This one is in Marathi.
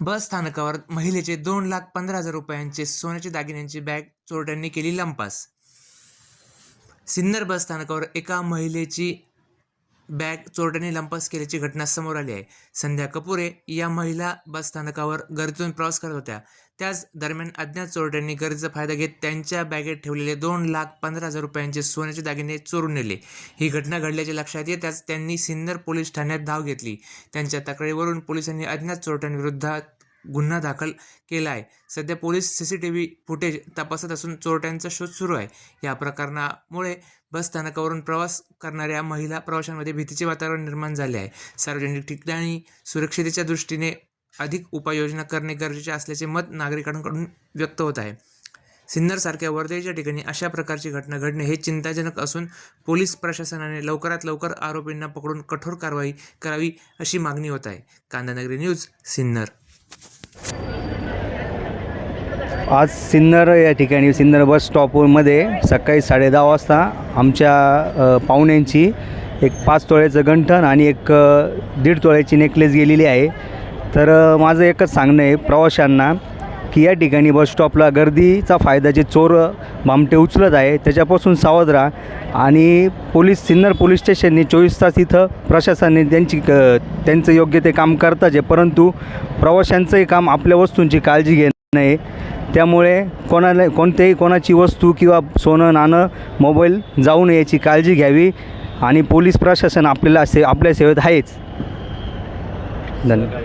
बस स्थानकावर महिलेचे दोन लाख पंधरा हजार रुपयांचे सोन्याचे दागिन्यांची बॅग चोरट्यांनी केली लंपास. सिन्नर बस स्थानकावर एका महिलेची बॅग चोरट्यांनी लंपास केल्याची घटना समोर आली आहे. संध्या कपुरे या महिला बस स्थानकावर गर्दीतून प्रवास करत होत्या. त्याच दरम्यान अज्ञात चोरट्यांनी गर्दीचा फायदा घेत त्यांच्या बॅगेत ठेवलेले दोन लाख पंधरा हजार रुपयांचे सोन्याचे दागिने चोरून नेले. ही घटना घडल्याचे लक्षात येताच त्यांनी सिन्नर पोलीस ठाण्यात धाव घेतली. त्यांच्या तक्रारीवरून पोलिसांनी अज्ञात चोरट्यांविरुद्ध गुन्हा दाखल केला आहे. सध्या police C C T V footage तपासत असून चोरट्यांचा शोध सुरू आहे. या प्रकरणामुळे बस स्थानकावरून प्रवास करणाऱ्या महिला प्रवाशांमध्ये भीतीचे वातावरण निर्माण झाले आहे. सार्वजनिक ठिकाणी सुरक्षितेच्या दृष्टीने अधिक उपाययोजना करणे गरजेचे असल्याचे मत नागरिकांकडून व्यक्त होत आहे. सिन्नरसारख्या वर्दळीच्या ठिकाणी अशा प्रकारची घटना घडणे हे चिंताजनक असून पोलीस प्रशासनाने लवकरात लवकर आरोपींना पकडून कठोर कारवाई करावी अशी मागणी होत आहे. कांदानगरी न्यूज सिन्नर. आज सिन्नर या ठिकाणी सिन्नर बस स्टॉपमध्ये सकाळी साडे दहा वाजता आमच्या पाहुण्यांची एक पाच तोळ्याचं गंठण आणि एक दीड तोळ्याची नेकलेस गेलेली आहे. तर माझं एकच सांगणं आहे प्रवाशांना की या ठिकाणी बस स्टॉपला गर्दीचा फायदा जे चोर बामटे उचलत आहे त्याच्यापासून सावध राहा आणि पोलीस सिन्नर पोलीस स्टेशनने चोवीस तास इथं प्रशासनाने त्यांची क त्यांचं योग्य ते काम करताच आहे परंतु प्रवाशांचंही काम आपल्या वस्तूंची काळजी घेणं नाही. त्यामुळे कोणाला कोणत्याही कोणाची वस्तू किंवा सोनं नाणं मोबाईल जाऊ नये याची काळजी घ्यावी आणि पोलीस प्रशासन आपल्याला से आपल्या सेवेत आहेच. धन्यवाद.